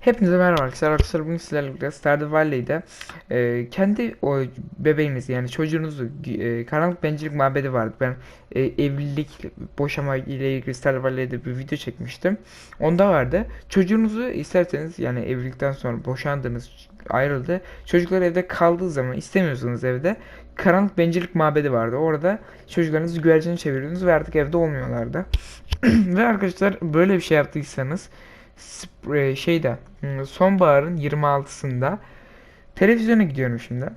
Hepinize merhaba arkadaşlar. Arkadaşlar bugün sizlerle birlikte Stardew Valley'de e, kendi o bebeğinizi yani çocuğunuzu e, karanlık bencillik mabedi vardı. Ben e, evlilik boşama ile ilgili Stardew Valley'de bir video çekmiştim. Onda vardı. Çocuğunuzu isterseniz yani evlilikten sonra boşandınız ayrıldı. Çocuklar evde kaldığı zaman istemiyorsanız evde karanlık bencillik mabedi vardı. Orada çocuklarınızı güvercini çeviriyordunuz ve artık evde olmuyorlardı. ve arkadaşlar böyle bir şey yaptıysanız şeyde hmm, sonbaharın 26'sında televizyona gidiyorum şimdi.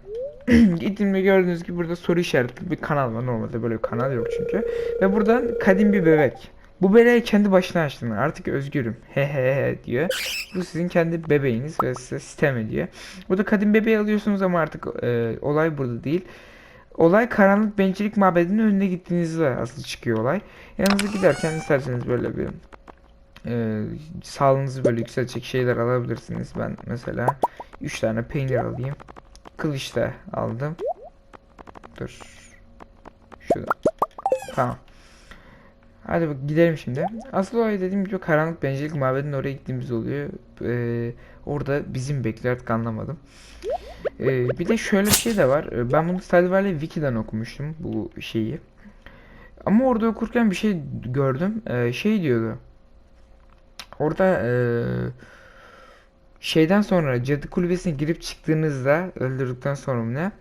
Gittiğimde gördüğünüz gibi burada soru işaretli bir kanal var. Normalde böyle bir kanal yok çünkü. Ve buradan kadim bir bebek. Bu bebeği kendi başına açtım. ben. Artık özgürüm. He he he diyor. Bu sizin kendi bebeğiniz ve size sistem ediyor. Burada kadim bebeği alıyorsunuz ama artık e, olay burada değil. Olay karanlık bencillik mabedinin önüne gittiğinizde asıl çıkıyor olay. Yanınıza giderken isterseniz böyle bir e, sağlığınızı böyle yükseltecek şeyler alabilirsiniz. Ben mesela 3 tane peynir alayım. Kılıç da aldım. Dur. Şurada. Tamam. Hadi bak gidelim şimdi. Asıl olay dediğim gibi karanlık bencillik mabedinin oraya gittiğimiz oluyor. Ee, orada bizim bekliyor artık anlamadım. Ee, bir de şöyle bir şey de var. Ee, Ben bunu Stardew Valley Wiki'den okumuştum bu şeyi. Ama orada okurken bir şey gördüm. Ee, şey diyordu. Orada eee, şeyden sonra cadı kulübesine girip çıktığınızda öldürdükten sonra ne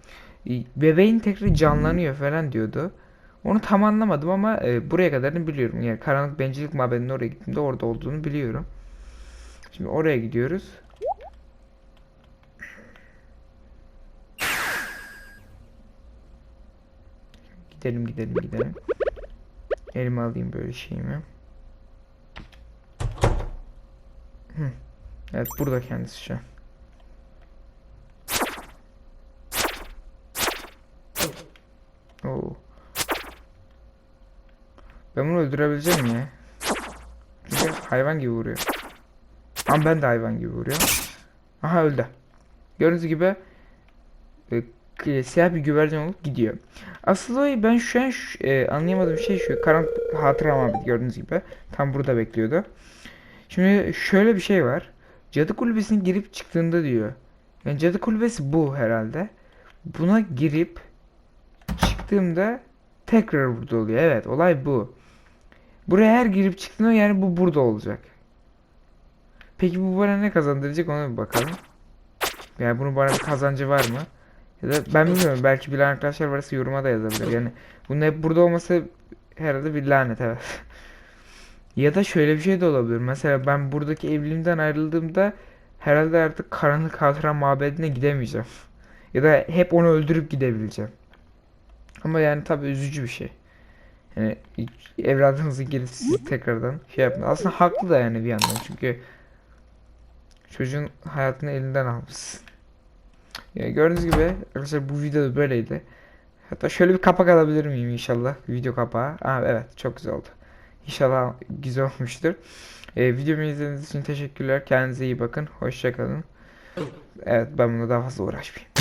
e, bebeğin tekrar canlanıyor falan diyordu. Onu tam anlamadım ama e, buraya kadarını biliyorum. Yani karanlık bencillik mabedinin oraya gittiğimde orada olduğunu biliyorum. Şimdi oraya gidiyoruz. Gidelim gidelim gidelim. Elime alayım böyle şeyimi. Evet burada kendisi şu. Oo. Ben bunu öldürebileceğim ya. Çünkü hayvan gibi vuruyor. Ama ben de hayvan gibi vuruyorum. Aha öldü. Gördüğünüz gibi e, siyah bir güvercin olup gidiyor. Aslında ben şu an e, anlayamadığım şey şu. Karanlık hatıra gördüğünüz gibi. Tam burada bekliyordu. Şimdi şöyle bir şey var. Cadı kulübesine girip çıktığında diyor. Yani cadı kulübesi bu herhalde. Buna girip çıktığımda tekrar burada oluyor. Evet olay bu. Buraya her girip çıktığında yani bu burada olacak. Peki bu bana ne kazandıracak ona bir bakalım. Yani bunun bana bir kazancı var mı? Ya da ben bilmiyorum belki bilen arkadaşlar varsa yoruma da yazabilir. Yani bunun hep burada olması herhalde bir lanet evet. Ya da şöyle bir şey de olabilir. Mesela ben buradaki evliliğimden ayrıldığımda herhalde artık karanlık hatıra mabedine gidemeyeceğim. Ya da hep onu öldürüp gidebileceğim. Ama yani tabii üzücü bir şey. Yani evladınızı gelip sizi tekrardan şey yapın. Aslında haklı da yani bir yandan çünkü çocuğun hayatını elinden almışsın. Yani gördüğünüz gibi arkadaşlar bu video böyleydi. Hatta şöyle bir kapak alabilir miyim inşallah? Video kapağı. Aa, evet çok güzel oldu. İnşallah güzel olmuştur. Ee, videomu izlediğiniz için teşekkürler. Kendinize iyi bakın. Hoşçakalın. Evet ben bunu daha fazla uğraşmayayım.